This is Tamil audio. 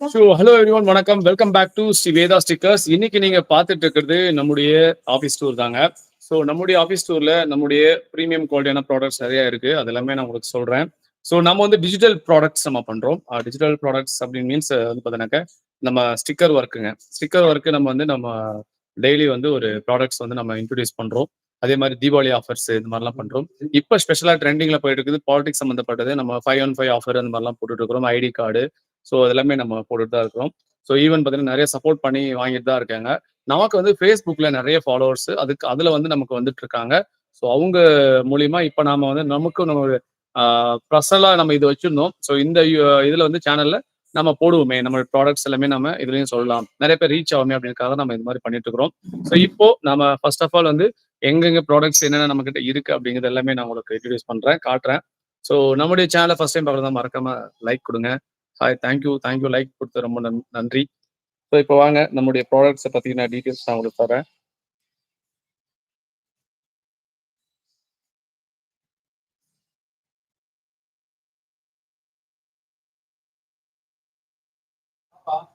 ஸோ ஹலோ எவ்ரி ஒன் வணக்கம். Welcome back to Sri Veda stickers இன்னைக்கு நீங்க பார்த்துட்டு இருக்கிறது நம்முடைய ஆஃபீஸ் டூர் தாங்க. ஸோ நம்முடைய ஆஃபீஸ் டூர்ல நம்முடைய ப்ரீமியம் குவாலிட்டியான ப்ராடக்ட்ஸ் நிறைய இருக்கு. அது எல்லாமே நான் உங்களுக்கு சொல்றேன். ஸோ நம்ம வந்து டிஜிட்டல் ப்ராடக்ட்ஸ் நம்ம பண்றோம். டிஜிட்டல் ப்ராடக்ட்ஸ் அப்படின்னு மீன்ஸ் வந்து பார்த்தீங்கன்னாக்க நம்ம ஸ்டிக்கர் ஒர்க்குங்க ஸ்டிக்கர் ஒர்க்கு நம்ம வந்து நம்ம டெய்லி வந்து ஒரு ப்ராடக்ட்ஸ் வந்து நம்ம இன்ட்ரடியூஸ் பண்றோம். அதே மாதிரி தீபாவளி ஆஃபர்ஸ் இந்த மாதிரிலாம் பண்றோம். இப்போ ஸ்பெஷலாக ட்ரெண்டிங்ல போயிட்டு இருக்குது பாலிடிக்ஸ் சம்மந்தப்பட்டது நம்ம ஃபைவ் ஒன் ஃபைவ் ஆஃபர் அந்த மாதிரிலாம் போட்டுட்டு இருக்கிறோம் ஐடி கார்டு ஸோ அதெல்லாமே நம்ம போட்டுட்டு தான் இருக்கிறோம். ஸோ ஈவன் பார்த்தீங்கன்னா நிறைய சப்போர்ட் பண்ணி வாங்கிட்டு தான் இருக்காங்க. நமக்கு வந்து ஃபேஸ்புக்ல நிறைய ஃபாலோவர்ஸ் அதுக்கு அதுல வந்து நமக்கு வந்துட்டு இருக்காங்க ஸோ அவங்க மூலியமா இப்போ நாம வந்து நமக்கு நம்ம பர்சனலாக நம்ம இது வச்சிருந்தோம். ஸோ இந்த இதுல வந்து சேனல்ல நம்ம போடுவோமே நம்ம ப்ராடக்ட்ஸ் எல்லாமே நம்ம இதுலயும் சொல்லலாம். நிறைய பேர் ரீச் ஆகுமே அப்படின்றக்காக நம்ம இது மாதிரி பண்ணிட்டு இருக்கிறோம். ஸோ இப்போ நம்ம ஃபர்ஸ்ட் ஆஃப் ஆல் வந்து எங்கெங்க ப்ராடக்ட்ஸ் என்னென்ன நம்ம கிட்ட இருக்கு அப்படிங்கிறது எல்லாமே நான் உங்களுக்கு இன்ட்ரடியூஸ் பண்றேன் காட்டுறேன். ஸோ நம்முடைய சேனலை ஃபர்ஸ்ட் டைம் பார்க்குறதா மறக்காம லைக் கொடுங்க. ஹாய் தேங்க்யூ தேங்க்யூ லைக் கொடுத்து ரொம்ப நன்- நன்றி. ஸோ இப்போ வாங்க நம்முடைய ப்ராடக்ட்ஸை பற்றின டீட்டெயில்ஸ் நான் உங்களுக்கு தரேன். Huh?